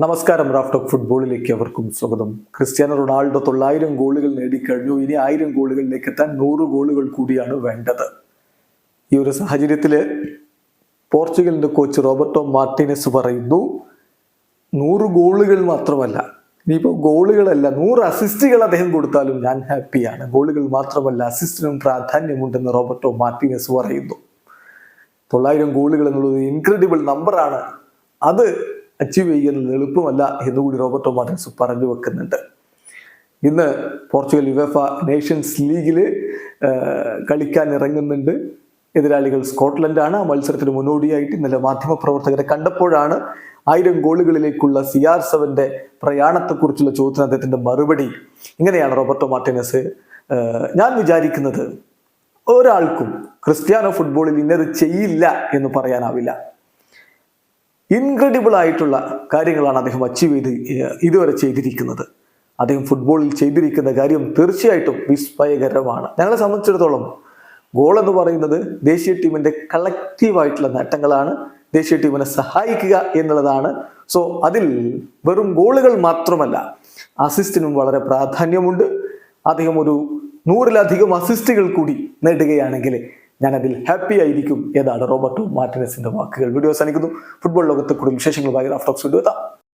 നമസ്കാരം റാഫ്റ്റോക്ക് ഫുട്ബോളിലേക്ക് അവർക്കും സ്വാഗതം. ക്രിസ്ത്യാനോ റൊണാൾഡോ തൊള്ളായിരം ഗോളുകൾ നേടിക്കഴിഞ്ഞു. ഇനി ആയിരം ഗോളുകളിലേക്ക് എത്താൻ നൂറ് ഗോളുകൾ കൂടിയാണ് വേണ്ടത്. ഈ ഒരു സാഹചര്യത്തിൽ പോർച്ചുഗലിന്റെ കോച്ച് റോബർട്ടോ മാർട്ടിനസ് പറയുന്നു നൂറ് ഗോളുകൾ മാത്രമല്ല ഇനിയിപ്പോൾ ഗോളുകളല്ല നൂറ് അസിസ്റ്റുകൾ അദ്ദേഹം കൊടുത്താലും ഞാൻ ഹാപ്പിയാണ്. ഗോളുകൾ മാത്രമല്ല അസിസ്റ്റിനും പ്രാധാന്യമുണ്ടെന്ന് റോബർട്ടോ മാർട്ടിനസ് പറയുന്നു. തൊള്ളായിരം ഗോളുകൾ എന്നുള്ളത് ഇൻക്രെഡിബിൾ നമ്പറാണ് അത് അച്ചീവ് ചെയ്യുന്നത് എളുപ്പമല്ല എന്നുകൂടി റോബർട്ടോ മാർട്ടിൻസ് പറഞ്ഞു വെക്കുന്നുണ്ട്. ഇന്ന് പോർച്ചുഗൽ യുവേഫ നേഷൻസ് ലീഗിൽ കളിക്കാൻ ഇറങ്ങുന്നുണ്ട്. എതിരാളികൾ സ്കോട്ട്ലൻഡാണ്. ആ മത്സരത്തിന് മുന്നോടിയായിട്ട് ഇന്നലെ മാധ്യമപ്രവർത്തകരെ കണ്ടപ്പോഴാണ് ആയിരം ഗോളുകളിലേക്കുള്ള സി ആർ സെവന്റെ പ്രയാണത്തെക്കുറിച്ചുള്ള ചോദ്യത്തിന് അദ്ദേഹത്തിന്റെ മറുപടി. ഇങ്ങനെയാണ് റോബർട്ടോ മാർട്ടിനസ് ഞാൻ വിചാരിക്കുന്നത് ഒരാൾക്കും ക്രിസ്ത്യാനോ ഫുട്ബോളിൽ ഇന്നത് ചെയ്യില്ല എന്ന് പറയാനാവില്ല. ഇൻക്രെഡിബിൾ ആയിട്ടുള്ള കാര്യങ്ങളാണ് അദ്ദേഹം അച്ചീവ് ചെയ്ത് ഇതുവരെ ചെയ്തിരിക്കുന്നത്. അദ്ദേഹം ഫുട്ബോളിൽ ചെയ്തിരിക്കുന്ന കാര്യം തീർച്ചയായിട്ടും വിസ്മയകരമാണ്. ഞങ്ങളെ സംബന്ധിച്ചിടത്തോളം ഗോൾ എന്ന് പറയുന്നത് ദേശീയ ടീമിന്റെ കളക്റ്റീവായിട്ടുള്ള നേട്ടങ്ങളാണ്. ദേശീയ ടീമിനെ സഹായിക്കുക എന്നുള്ളതാണ്. സോ അതിൽ വെറും ഗോളുകൾ മാത്രമല്ല അസിസ്റ്റിനും വളരെ പ്രാധാന്യമുണ്ട്. അദ്ദേഹം ഒരു നൂറിലധികം അസിസ്റ്റുകൾ കൂടി നേടുകയാണെങ്കിൽ ഞാൻ അതിൽ ഹാപ്പി ആയിരിക്കും എന്നാണ് റോബർട്ടോ മാർട്ടിനസിന്റെ വാക്കുകൾ. വീഡിയോ അവസാനിക്കുന്നു. ഫുട്ബോൾ ലോകത്തെ കൂടുതൽ വിശേഷങ്ങളുമായി റാഫ്റ്റോക്സ് വീഡിയോ എത്താം